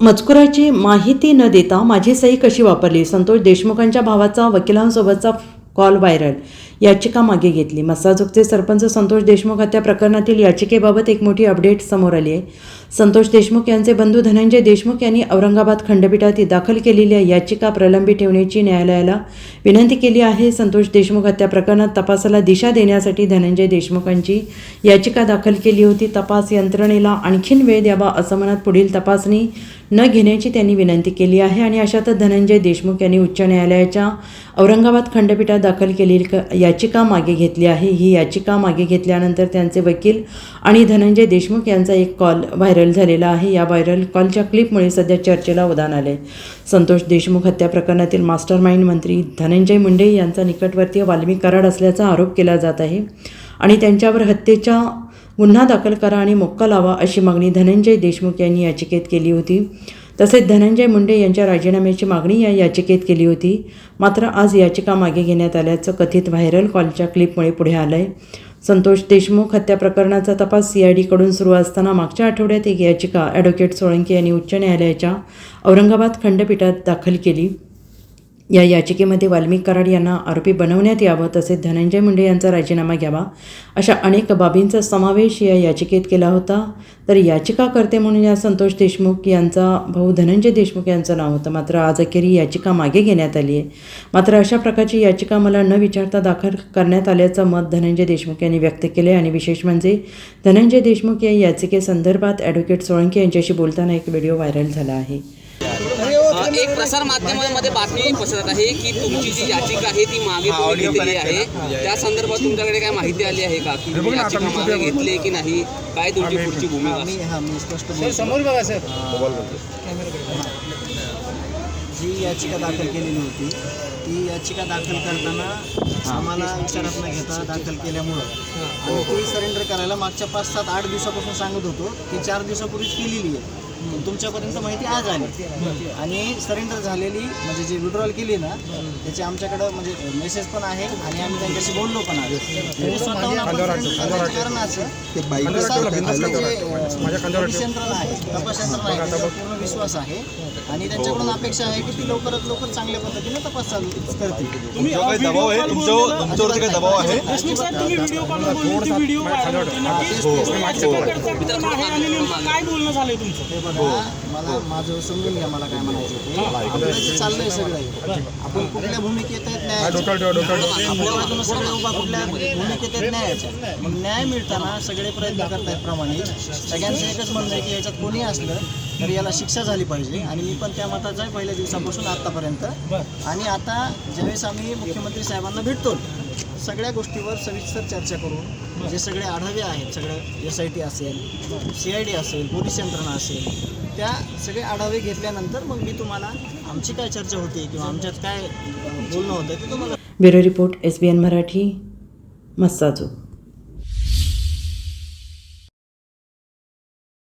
मजकुराची माहिती न देता माझी सही कशी वापरली? संतोष देशमुखांच्या भावाचा वकिलांसोबतचा कॉल व्हायरल याचिका मागे घेतली. मसाजोगचे सरपंच संतोष देशमुख हत्या प्रकरणातील याचिकेबाबत एक मोठी अपडेट समोर आली आहे. संतोष देशमुख यांचे बंधू धनंजय देशमुख यांनी औरंगाबाद खंडपीठात दाखल केलेल्या याचिका प्रलंबित ठेवण्याची न्यायालयाला विनंती केली आहे. संतोष देशमुख हत्या प्रकरणात तपासाला दिशा देण्यासाठी धनंजय देशमुखांची याचिका दाखल केली होती. तपास यंत्रणेला आणखीन वेळ द्यावा असं म्हणत पुढील तपासणी न घेण्याची त्यांनी विनंती केली आहे आणि अशातच धनंजय देशमुख यांनी उच्च न्यायालयाच्या औरंगाबाद खंडपीठात दाखल केलेली क- याचिका मागे घेतली आहे. ही याचिका मागे घेतल्यानंतर त्यांचे वकील आणि धनंजय देशमुख यांचा एक कॉल व्हायरल झालेला आहे. या व्हायरल कॉलच्या क्लिपमुळे सध्या चर्चेला उदान आले संतोष देशमुख हत्या प्रकरणातील मास्टर माइंड मंत्री धनंजय मुंडे यांचा निकटवर्तीय वाल्मिक कराड असल्याचा आरोप केला जात आहे. आणि त्यांच्यावर हत्येच्या गुन्हा दाखल करा आणि मोक्का लावा अशी मागणी धनंजय देशमुख यांनी याचिकेत केली होती. तसेच धनंजय मुंडे यांच्या राजीनाम्याची मागणी या याचिकेत केली होती. मात्र आज याचिका मागे घेण्यात आल्याचं कथित व्हायरल कॉलच्या क्लिपमुळे पुढे आलं आहे संतोष देशमुख हत्या प्रकरणाचा तपास सी आय डीकडून सुरू असताना मागच्या आठवड्यात एक याचिका ॲडव्होकेट सोळंकी यांनी उच्च न्यायालयाच्या औरंगाबाद खंडपीठात दाखल केली. या याचिकेमध्ये वाल्मिक कराड यांना आरोपी बनवण्यात यावं तसेच धनंजय मुंडे यांचा राजीनामा घ्यावा अशा अनेक बाबींचा समावेश या याचिकेत केला होता. तर याचिकाकर्ते म्हणून या संतोष देशमुख यांचा भाऊ धनंजय देशमुख यांचं नाव होतं. मात्र आज अखेर ही याचिका मागे घेण्यात आली आहे. मात्र अशा प्रकारची याचिका मला न विचारता दाखल करण्यात आल्याचं मत धनंजय देशमुख यांनी व्यक्त केले आणि विशेष म्हणजे धनंजय देशमुख या याचिकेसंदर्भात ॲडव्होकेट सोळंकी यांच्याशी बोलताना एक व्हिडिओ व्हायरल झाला आहे. एक प्रसार माध्यमांमध्ये बातमी पसरत आहे की तुमची जी याचिका आहे ती मागे तुम्ही घेतलेली आहे. त्या संदर्भात तुमच्याकडे काय माहिती आली आहे का? की तुम्ही याचिका मागे घेतली की नाही? काय तुमची पुढची भूमिका मी असेल? हा मी स्पष्ट बोलतो. समोर बघा सर. जी याचिका दाखल केलेली होती ती याचिका दाखल करताना आम्हाला विचारात न घेता दाखल केल्यामुळं. आम्ही ती सरेंडर करायला मागच्या पाच सात आठ दिवसापासून सांगत होतो. ती चार दिवसापूर्वीच केलेली आहे. पण तुमच्यापर्यंत माहिती आज आली. आणि सरेंडर झालेली म्हणजे जी विड्रॉल केली ना त्याची आमच्याकडं म्हणजे मेसेज पण आहे आणि आम्ही त्यांच्याशी बोललो पण आहे त्यांनी स्वतःहून आपण surrender करण्याचं कारण असं कसं आपलं जे, अं, पोलीस यंत्रणा आहे. तपास यंत्रणा आहे. त्याच्यावर पूर्ण विश्वास आहे. आणि त्यांच्याकडून अपेक्षा आहे की ती लवकरात लवकर चांगल्या पद्धतीने तपास चालू करतील. तुम्ही तुमच्यावर काही दबाव आहे तुमच्यावरती काही दबाव आहे? देशमुख साहेब तुम्ही व्हिडिओ कॉलवरून व्हिडिओ व्हायरल होते नक्कीच हो, काय बोलणं झालंय तुमचं? हे बघा मला माझं समजून घ्या मला काय म्हणायचं ते. आपलं जे चाललंय सगळं आपण कुठल्या भूमिकेत आहेत न्यायाच्या? आपल्या बाजूनं सगळे उभा कुठल्या भूमिकेत आहेत न्यायाच्या? मग न्याय मिळताना सगळे प्रयत्न करतायत प्रामाणिक सगळ्यांचं एकच म्हणणं आहे की याच्यात कोणी असलं तरी याला शिक्षा झाली पाहिजे. आणि मी पण त्या मताचा आहे पहिल्या दिवसापासून आत्तापर्यंत. आणि आता ज्यावेळेस आम्ही मुख्यमंत्री साहेबांना भेटतो सगळ्या गोष्टीवर सविस्तर चर्चा करून जे सगळे आढावे आहेत सगळं एस आय टी असेल सी आय डी असेल पोलीस यंत्रणा असेल त्या सगळे आढावे घेतल्यानंतर मग मी तुम्हाला आमची काय चर्चा होती किंवा आमच्यात काय बोलणं होतं ते तुम्हाला bureau report S B N Marathi मस्साजो